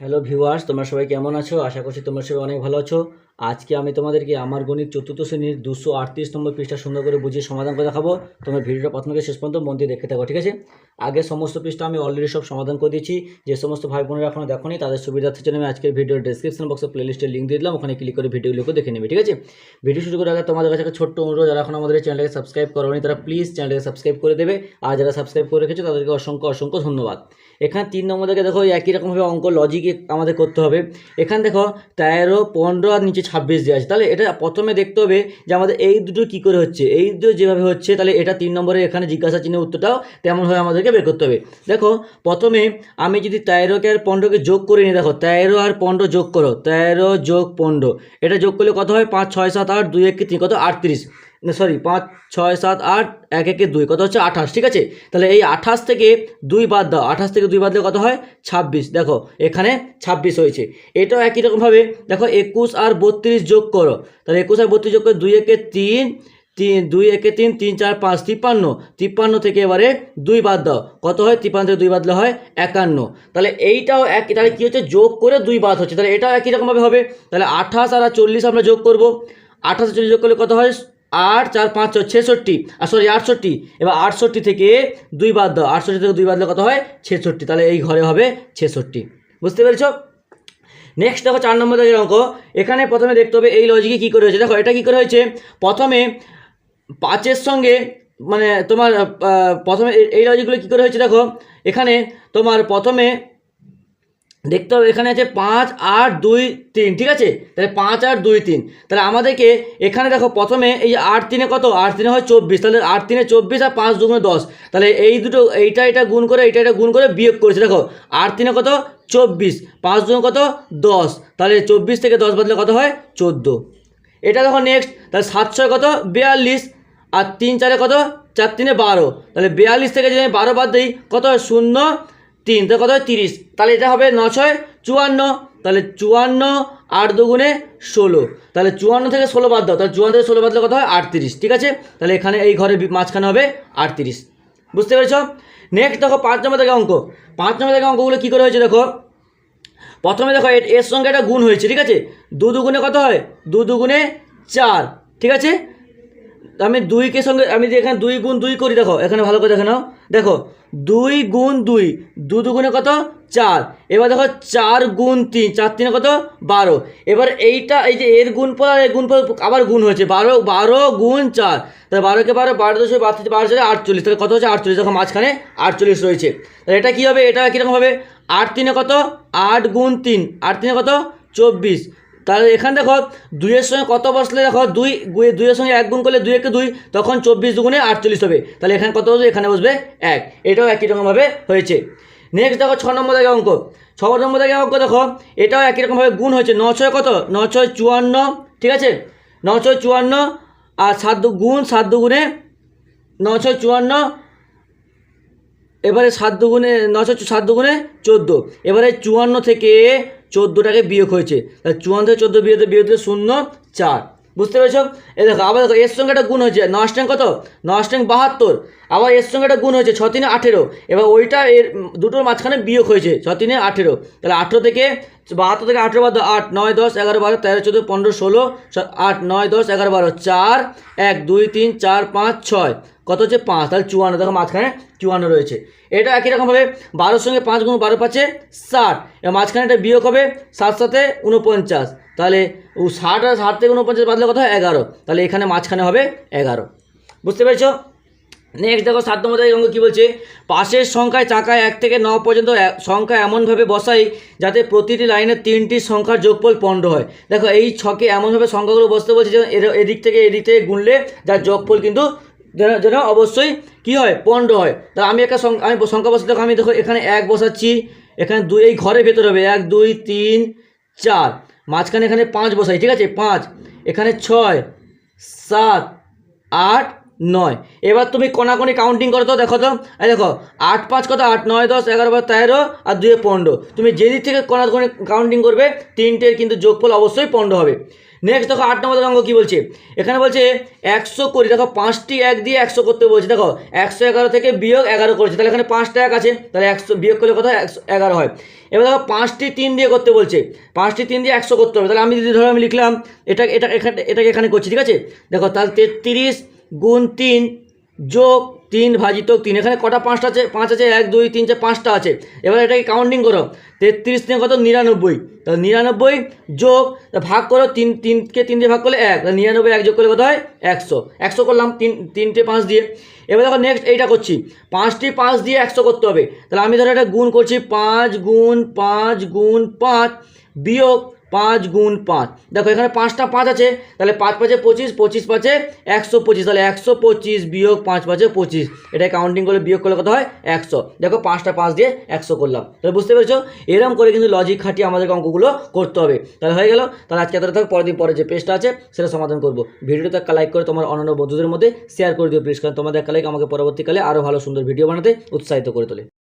Hello viewers তোমরা সবাই কেমন আছো? আশা করছি তোমরা সবাই অনেক ভালো আছো। আজকে আমি তোমাদেরকে আমার গণিত চতুর্থ শ্রেণির দুশো আটত্রিশ নম্বর পৃষ্ঠা সুন্দর করে বুঝিয়ে সমাধান করে দেখাবো। তোমরা ভিডিওটা প্রথম শেষ পর্যন্ত মন দিয়ে দেখতে থাকো, ঠিক আছে? আগে সমস্ত পৃষ্ঠা আমি অলরেডি সব সমাধান করে দিয়েছি। যে সমস্ত ভাই বোনেরা এখনও দেখোনি, তাদের সুবিধার্থের জন্য আমি আজকের ভিডিওর ডেসক্রিপশন বক্সে প্লেলিস্টের লিঙ্ক দিয়ে দিলাম। ওখানে ক্লিক করে ভিডিওগুলোকে দেখে নেবে, ঠিক আছে? ভিডিও শুরু করার আগে তোমাদের কাছে একটা ছোট্ট অনুরোধ, যারা এখন আমাদের চ্যানেলকে সাবস্ক্রাইব করোনি, তারা প্লিজ চ্যানেলকে সাবস্ক্রাইব করে দেবে। আর যারা সাবস্ক্রাইব করে রেখেছো, তাদেরকে অসংখ্য অসংখ্য ধন্যবাদ। এখানে তিন নম্বর থেকে দেখো একই রকমভাবে অঙ্ক লজিকে আমাদের করতে হবে। এখানে দেখো, তেরো, পনেরো আর নিচে ছাব্বিশ দেওয়া আছে। তাহলে এটা প্রথমে দেখতে হবে যে আমাদের এই দুটো কী করে হচ্ছে। এই দুটো যেভাবে হচ্ছে, তাহলে এটা তিন নম্বরে এখানে জিজ্ঞাসা চিহ্নের উত্তরটাও তেমনভাবে আমাদেরকে বের করতে হবে। দেখো, প্রথমে আমি যদি তেরোকে আর পনেরোকে যোগ করে নিই, দেখো, তেরো আর পনেরো যোগ করো, তেরো যোগ পনেরো। এটা যোগ করলে কত হয়? পাঁচ, ছয়, সাত, আট, দুই, একে, তিন, কত? আটত্রিশ। সরি পাঁচ, ছয়, সাত, আট, এক, একে দুই, কত হচ্ছে? আঠাশ, ঠিক আছে? তাহলে এই আঠাশ থেকে দুই বাদ দাও। আঠাশ থেকে দুই বাদ দিলে কত হয়? ছাব্বিশ। দেখো, এখানে ছাব্বিশ হয়েছে। এটাও একই রকমভাবে, দেখো, একুশ আর বত্রিশ যোগ করো। তাহলে একুশ আর বত্রিশ যোগ করে দুই একে তিন তিন, দুই একে তিন তিন, চার, পাঁচ, তিপ্পান্ন। তিপ্পান্ন থেকে এবারে দুই বাদ দাও। কত হয়? তিপ্পান্ন থেকে দুই বাদ দিলে হয় একান্ন। তাহলে এইটাও এক তাহলে কী হচ্ছে? যোগ করে দুই বাদ হচ্ছে। তাহলে এটাও একই রকমভাবে হবে। তাহলে আঠাশ আর চল্লিশ আমরা যোগ করব। আঠাশ চল্লিশ যোগ করলে কত হয়? আট, চার, পাঁচ, ছয়, ছেষট্টি। আর সরি আটষট্টি। এবার আটষট্টি থেকে দুই বাদ দাও। আটষট্টি থেকে দুই বাদ দিলে কত হয়? ছেষট্টি। তাহলে এই ঘরে হবে ছেষট্টি। বুঝতে পেরেছ? নেক্সট দেখো চার নম্বর দাগের অঙ্ক। এখানে প্রথমে দেখতে হবে এই লজিকে কী করে হয়েছে। দেখো, এটা কী করে হয়েছে? প্রথমে পাঁচের সঙ্গে মানে তোমার প্রথমে এই লজিকগুলো কী করে হয়েছে? দেখো, এখানে তোমার প্রথমে দেখতে হবে, এখানে আছে পাঁচ আট দুই তিন, ঠিক আছে? তাহলে পাঁচ আট দুই তিন। তাহলে আমাদেরকে এখানে দেখো, প্রথমে এই আট তিনে কত? আট তিনে হয় চব্বিশ। তাহলে আট তিনে চব্বিশ আর পাঁচ দুগুণে দশ। তাহলে এই দুটো, এইটা এটা গুণ করে, এইটা এটা গুণ করে বিয়োগ করেছে। দেখো আট তিনে কত? চব্বিশ। পাঁচ দুগুণে কত? দশ। তাহলে চব্বিশ থেকে দশ বাদলে কত হয়? চোদ্দ। এটা দেখো নেক্সট তাহলে সাত ছয় কত? বিয়াল্লিশ। আর তিন চারে কত? চার তিনে বারো। তাহলে বিয়াল্লিশ থেকে যদি আমি বারো বাদ দিই, কত হয়? শূন্য। তিন, তো কত হয় তিরিশ? তাহলে এটা হবে ন ছয়, চুয়ান্ন। তাহলে চুয়ান্ন, আট দুগুণে ষোলো। তাহলে চুয়ান্ন থেকে ষোলো বাদ দাও। তাহলে চুয়ান্ন থেকে ষোলো বাদ দিলে কত হয়? আটত্রিশ। ঠিক আছে? তাহলে এখানে এই ঘরে মাঝখানে হবে আটত্রিশ। বুঝতে পেরেছ? নেক্সট দেখো পাঁচ নম্বর থেকে অঙ্ক। পাঁচ নম্বর থেকে অঙ্কগুলো কী করে হয়েছে দেখো? প্রথমে দেখো এর সঙ্গে একটা গুণ হয়েছে, ঠিক আছে? দু দুগুণে কত হয়? দু দুগুণে চার। ঠিক আছে? আমি দুইকে সঙ্গে, আমি যে এখানে দুই গুণ দুই করি, দেখো, এখানে ভালো করে দেখে নাও। দেখো, দুই গুণ দুই, দু দুগুণে কত? চার। এবার দেখো, চার গুণ তিন, চার তিনে কত? বারো। এবার এইটা, এই যে এর গুণ পর আর এর গুণ পর আবার গুণ হয়েছে। বারো বারো গুণ চার। তাহলে বারোকে বারো বারো দশ বারো বারো চারে আটচল্লিশ। তাহলে কত হচ্ছে? আটচল্লিশ। দেখো, মাঝখানে আটচল্লিশ রয়েছে। তাহলে এটা কী হবে? এটা কীরকম হবে? আট তিনে কত? আট গুণ তিন। আট তিনে কত? চব্বিশ। তাহলে এখানে দেখো দুইয়ের সঙ্গে কত বসলে দেখো দুই দুইয়ের সঙ্গে এক গুণ করলে দুই একে দুই, তখন চব্বিশ দুগুণে আটচল্লিশ হবে। তাহলে এখানে কত বসবে? এখানে বসবে এক। এটাও একই রকমভাবে হয়েছে। নেক্সট দেখো ছ নম্বর দাগে অঙ্ক। ছ নম্বর দাগে অঙ্ক দেখো, এটাও একই রকমভাবে গুণ হয়েছে। ন ছয় কত? ন ছয় চুয়ান্ন, ঠিক আছে? ন ছয় চুয়ান্ন আর সাত দু গুণ সাত দুগুণে ন ছয় চুয়ান্ন এবারে সাত দুগুণে নশো সাত দুগুণে চোদ্দ। এবারে চুয়ান্ন থেকে চোদ্দোটাকে বিয়োগ হয়েছে। তাহলে চুয়ান্ন থেকে চোদ্দ বিয়োগ বিয়োগ দিলে শূন্য, চার। বুঝতে পেরেছ? এ দেখো, আবার দেখো, এর সঙ্গে একটা গুণ হয়েছে। নস্ট্যাং কত? নস্ট্যাং বাহাত্তর। আবার এর সঙ্গে একটা গুণ হয়েছে, ছ তিনে আঠেরো। এবার ওইটা এর দুটোর মাঝখানে বিয়োগ হয়েছে, ছ তিনে আঠেরো। তাহলে আঠেরো থেকে বাহাত্তর থেকে আঠেরো বাদ আট, নয়, দশ, এগারো, বারো, তেরো, চোদ্দ, পনেরো, ষোলো আট, নয়, দশ, এগারো, বারো, চার, এক, দুই, তিন, চার, পাঁচ, ছয়। কত হচ্ছে? পাঁচ। তাহলে চুয়ান্ন, দেখো মাঝখানে চুয়ান্ন রয়েছে। এটা একই রকমভাবে বারোর সঙ্গে পাঁচ গুণ বারো পাঁচে ষাট। এবার মাঝখানে একটা বিয়োগ হবে সাত সাথে উনপঞ্চাশ তাহলে ও ষাট আর ষাট থেকে উনপঞ্চাশ বাদলে কত এগারো। তাহলে এখানে মাঝখানে হবে এগারো। বুঝতে পেরেছ? নেক্সট দেখো সাত নম্বর অঙ্ক কী বলছে? পাশের সংখ্যায় চাকায় এক থেকে ন পর্যন্ত সংখ্যা এমনভাবে বসাই যাতে প্রতিটি লাইনে তিনটি সংখ্যার যোগফল পনেরো হয়। দেখো এই ছকে এমনভাবে সংখ্যাগুলো বসতে বলছে যে এদিক থেকে এদিক থেকে গুনলে যার যোগফল কিন্তু যেন যেন অবশ্যই কী হয় পনেরো হয়। তা আমি একটা আমি সংখ্যা বসাতে আমি দেখো এখানে এক বসাচ্ছি, এখানে দুই, এই ঘরের ভেতরে হবে, এক, দুই, তিন, চার। মাঝখানে এখানে পাঁচ বসাই, ঠিক আছে? পাঁচ। এখানে ছয়, সাত, আট, নয়। এবার তুমি কোনাকুনি কাউন্টিং করো তো, দেখো তো। এই দেখো, আট পাঁচ কত? আট, নয়, দশ, এগারো, বার, তেরো, আর দুয়ে পনেরো তুমি যেদিক থেকে কোনাকুনি কাউন্টিং করবে, তিনটের কিন্তু যোগফল অবশ্যই পনেরো হবে। নেক্সট দেখো আট নম্বর অঙ্ক কী বলছে? এখানে বলছে একশো কোটি দেখো পাঁচটি এক দিয়ে একশো করতে বলছে, দেখো একশো এগারো থেকে বিয়োগ এগারো করেছে, তাহলে এখানে পাঁচটা এক আছে, তাহলে একশো বিয়োগ করলে কত একশো এগারো হয়। এবার দেখো পাঁচটি তিন দিয়ে করতে বলছে, পাঁচটি তিন দিয়ে একশো করতে হবে, তাহলে আমি যদি ধরো আমি লিখলাম, এটা এটা, এখানে, এটাকে এখানে করছি, ঠিক আছে? দেখো তাহলে তেত্রিশ গুণ তিন যোগ তিন ভাজিত তিন, এখানে কটা পাঁচটা আছে? পাঁচ আছে, এক, দুই, তিন, চার, পাঁচটা আছে। এবার এটাকে কাউন্টিং করো। তেত্রিশ তিন কত? নিরানব্বই। তাহলে নিরানব্বই যোগ ভাগ করো, তিন, তিনকে তিন দিয়ে ভাগ করলে এক। নিরানব্বই এক যোগ করলে কত হয়? একশো। একশো করলাম, তিন, তিনটে পাঁচ দিয়ে। এবার দেখো নেক্সট এইটা করছি। পাঁচটি পাঁচ দিয়ে একশো করতে হবে। তাহলে আমি ধরো এটা গুণ করছি, পাঁচ গুণ পাঁচ গুণ পাঁচ বিয়োগ পাঁচ গুণ পাঁচ। দেখো, এখানে পাঁচটা পাঁচ আছে, তাহলে পাঁচ পাঁচে পঁচিশ পঁচিশ পাঁচে একশো পঁচিশ, তাহলে একশো পঁচিশ বিয়োগ পাঁচ পাঁচে পঁচিশ। এটা কাউন্টিং করলে বিয়োগ করলে কত হয়? একশো। দেখো, পাঁচটা পাঁচ দিয়ে একশো করলাম। তাহলে বুঝতে পেরেছ? এরকম করে কিন্তু লজিক খাটিয়ে আমাদেরকে অঙ্কগুলো করতে হবে। তাহলে হয়ে গেল। তাহলে আজকে এতটা থাক, পরের দিন পরে যে পেজটা আছে, সেটা সমাধান করব। ভিডিওটা একটা লাইক করে তোমার অন্যান্য বন্ধুদের মধ্যে শেয়ার করে দিও প্লিজ কারণ তোমাদের একটা লাইক আমাকে পরবর্তীকালে আরও ভালো, সুন্দর ভিডিও বানাতে উৎসাহিত করে তোলে।